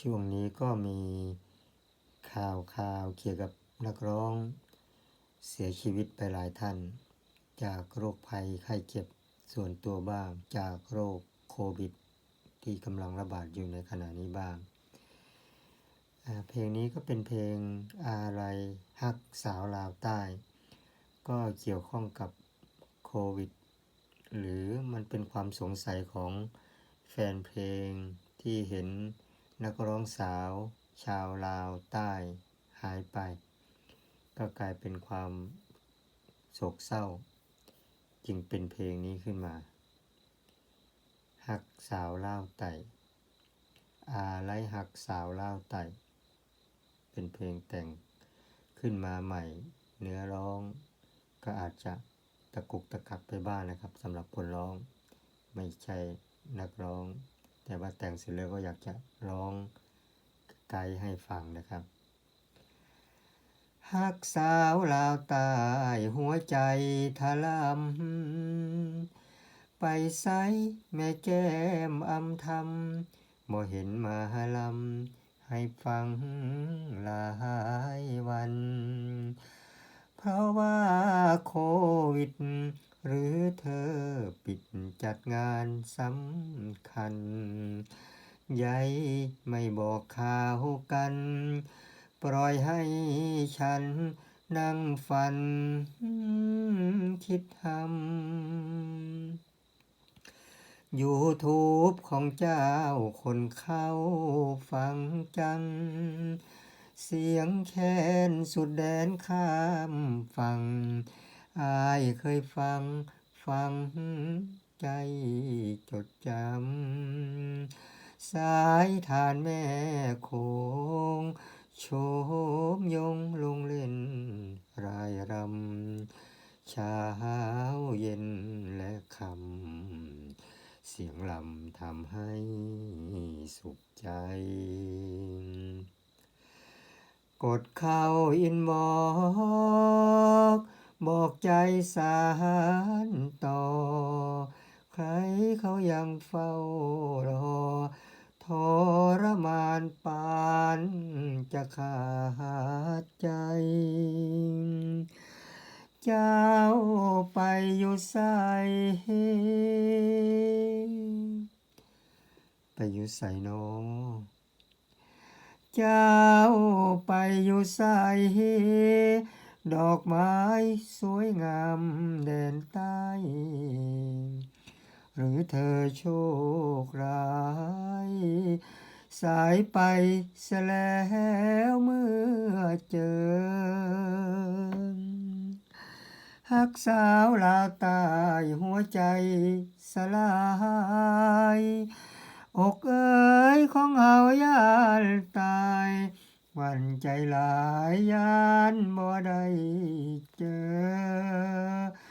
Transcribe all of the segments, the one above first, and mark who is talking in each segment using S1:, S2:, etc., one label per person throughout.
S1: ช่วงนี้ก็มีข่าวข่าวเกี่ยวกับนักร้อง เสียชีวิตไปหลายท่าน จากโรคภัยไข้เจ็บส่วนตัวบ้าง จากโรคโควิด ที่กำลังระบาดอยู่ในขณะนี้บ้างอ่าเพลงนี้ก็เป็นเพลงอะไรฮักสาวลาวใต้ ก็เกี่ยวข้องกับโควิด หรือมันเป็นความสงสัยของแฟนเพลงที่เห็น นักร้องสาว ชาวลาวใต้หายไป ก็กลายเป็นความโศกเศร้า จึงเป็นเพลงนี้ขึ้นมาหักสาวลาวไต่อาไลหักสาวลาวไต่เป็นเพลงแต่งขึ้นมาใหม่ เนื้อร้องก็อาจจะตะกุกตะกักไปบ้างนะครับสำหรับคนร้อง ไม่ใช่นักร้อง แต่ว่าแต่งเสร็จแล้วก็อยากจะร้องไกด์ให้ฟังนะครับฮักสาวลาวตายหัวใจทะลำไปไสแม่แก้มอำทำบ่เห็นมาลำให้ฟังหลายวัน เพราะว่าโควิด หรือเธอปิดจั ดงานสำคัญใยไม่บอกข่าวกัน ปล่อยให้ฉันนั่งฝัน คิดทำ YouTube ของเจ้าคนเข้าฟังจัง เสียงแค้นสุดแดนข้ามฟังอายเคยฟังฟัง ใจจดจำ สายทานแม่โคงโชมยงลงเล่นรายรำเช้าเย็นและคำ เสียงลำทำให้สุขใจ กดเข้าอินบอกบอกใจสารต่อ ใครเขายังเฝ้ารอทรมานปานจะขาดใจ เจ้าไปอยู่ไสไปอยู่ไสนอเจ้าไปอยู่ไสดอกไม้สวยงามแดนใต้ หรือเธอโชคร้าย สายไปสแล้วเมื่อเจอหักสาวลาวตายหัวใจสลายอกเอ๋ยของเฮายานตายวันใจหลายยานบ่ได้เจอ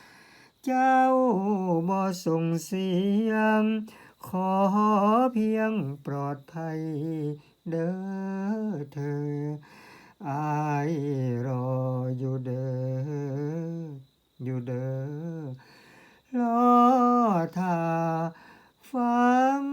S1: เจ้าบ่ส่งเสียง ขอเพียงปลอดภัยเด้อเธออายรออยู่เด้ออยู่เด้อรอท่าฟัง